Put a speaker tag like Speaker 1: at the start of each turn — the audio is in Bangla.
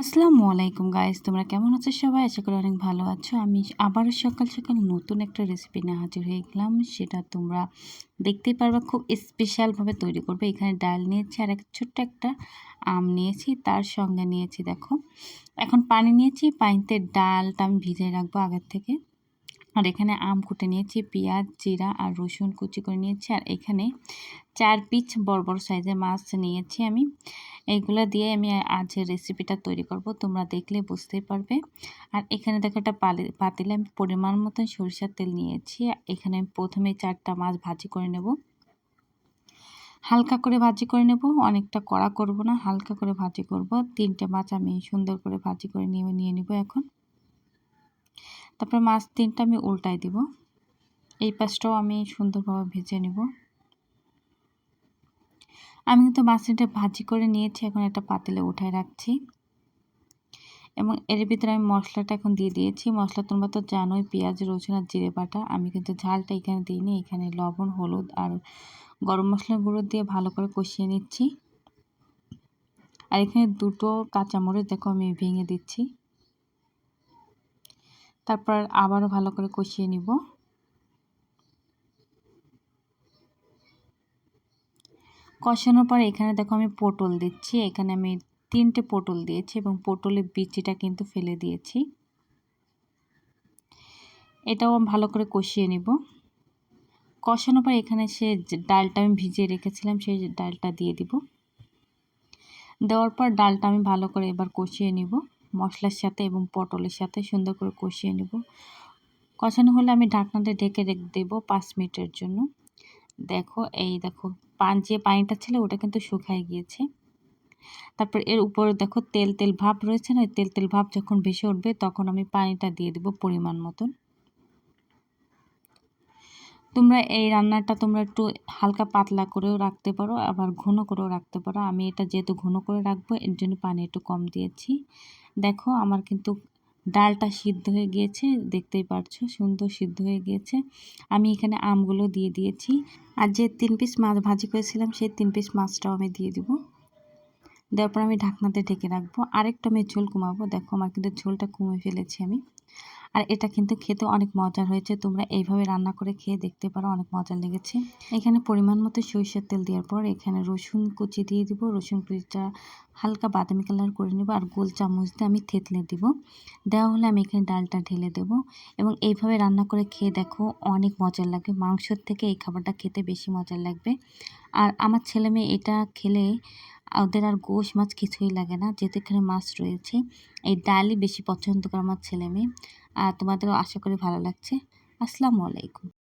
Speaker 1: আসসালামু আলাইকুম গাইস তোমরা কেমন আছো সবাই? আশা করি অনেক ভালো আছো। আমি আবারও সকাল সকাল নতুন একটা রেসিপি নিয়ে হাজির হয়ে গেলাম। সেটা তোমরা দেখতেই পারবা, খুব স্পেশালভাবে তৈরি করবে। এখানে ডাল নিয়েছি আর এক ছোট্ট একটা আম নিয়েছি, তার সঙ্গে নিয়েছি, দেখো। এখন পানি নিয়েছি, পানিতে ডালটা আমি ভিজিয়ে রাখব আগের থেকে। আর এখানে আম কুটে নিয়েছি, পেঁয়াজ, জিরা আর রসুন কুচি করে নিয়েছি। আর এখানে চার পিচ বড় বড় সাইজের মাছ নিয়েছি আমি। এইগুলো দিয়ে আমি আজ রেসিপিটা তৈরি করব, তোমরা দেখলে বুঝতেই পারবে। আর এখানে দেখো একটা পাতিলে আমি পরিমাণ মতন সরিষার তেল নিয়েছি। এখানে আমি প্রথমে চারটা মাছ ভাজি করে নেব। হালকা করে ভাজি করে নেব, অনেকটা কড়া করব না, হালকা করে ভাজি করব। তিনটে মাছ আমি সুন্দর করে ভাজি করে নিয়ে নিয়ে নিব এখন। তারপর মাছ তিনটা আমি উল্টাই দিব। এই পাশটাও আমি সুন্দরভাবে ভেজে নেব। আমি কিন্তু মাছটা ভাজি করে নিয়েছি, এখন একটা পাতিলে উঠায় রাখছি। এবং এর ভিতরে আমি মশলাটা এখন দিয়ে দিয়েছি। মশলা তোমরা তো জানোই, পেঁয়াজ, রসুন আর জিরে বাটা। আমি কিন্তু ঝালটা এখানে দিইনি, এখানে লবণ, হলুদ আর গরম মশলা গুঁড়ো দিয়ে ভালো করে কষিয়ে নিচ্ছি। আর এখানে দুটো কাঁচামরিচ দেখো আমি ভেঙে দিচ্ছি। তারপর আবারও ভালো করে কষিয়ে নিব। কষানোর পর এখানে দেখো আমি পটল দিচ্ছি। এখানে আমি তিনটে পটল দিয়েছি এবং পটলের বিচিটা কিন্তু ফেলে দিয়েছি। এটাও ভালো করে কষিয়ে নিব। কষানোর পর এখানে সে ডালটা আমি ভিজিয়ে রেখেছিলাম, সেই ডালটা দিয়ে দিব। দেওয়ার পর ডালটা আমি ভালো করে এবার কষিয়ে নিব। মশলার সাথে এবং পটলের সাথে সুন্দর করে কষিয়ে নেব। কষানো হলে আমি ঢাকনাতে ঢেকে রেখে, দেবো পাঁচ মিনিটের জন্য। দেখো, এই দেখো, পান যে পানিটা ছিল ওটা কিন্তু শুকায় গিয়েছে। তারপর এর উপরে দেখো তেল তেল ভাব রয়েছে না তেল তেল ভাব যখন ভেসে উঠবে তখন আমি পানিটা দিয়ে দেবো পরিমাণ মতন। তোমরা এই রান্নাটা তোমরা একটু হালকা পাতলা করেও রাখতে পারো, আবার ঘন করেও রাখতে পারো। আমি এটা যেহেতু ঘন করে রাখব, এর জন্য পানি একটু কম দিয়েছি। দেখো, আমার কিন্তু ডালটা সিদ্ধ হয়ে গিয়েছে, দেখতেই পারছ, সুন্দর সিদ্ধ হয়ে গিয়েছে। আমি এখানে আমগুলো দিয়ে দিয়েছি। আর যে তিন পিস মাছ ভাজি করেছিলাম, সেই তিন পিস মাছটাও আমি দিয়ে দিব। দেওয়ার পর আমি ঢাকনাতে ঢেকে রাখব। আরেকটা আমি ঝোল কমাবো। দেখো, আমার কিন্তু ঝোলটা কমে ফেলেছি আমি। আর এটা কিন্তু খেতে অনেক মজার হয়েছে। তোমরা এইভাবে রান্না করে খেয়ে দেখতে পারো, অনেক মজা লেগেছে। এখানে পরিমাণ মতো সরিষার তেল দেওয়ার পর এখানে রসুন কুচি দিয়ে দিব। রসুন কুচিটা হালকা বাদামি কালার করে নেব আর গোল চামচ দিয়ে আমি থেতলে দিব। দেওয়া হলে আমি এখানে ডালটা ঢেলে দেব এবং এইভাবে রান্না করে খেয়ে দেখো অনেক মজার লাগবে। মাংসর থেকে এই খাবারটা খেতে বেশি মজার লাগবে। আর আমার ছেলে মেয়ে এটা খেলে ওদের আর গোশ মাছ কিছুই লাগে না। যেহেতু এখানে মাছ রয়েছে। এই ডালই বেশি পছন্দ করে আমার ছেলে মেয়ে। আর তোমাদেরও আশা করি ভালো লাগছে। আসসালামু আলাইকুম।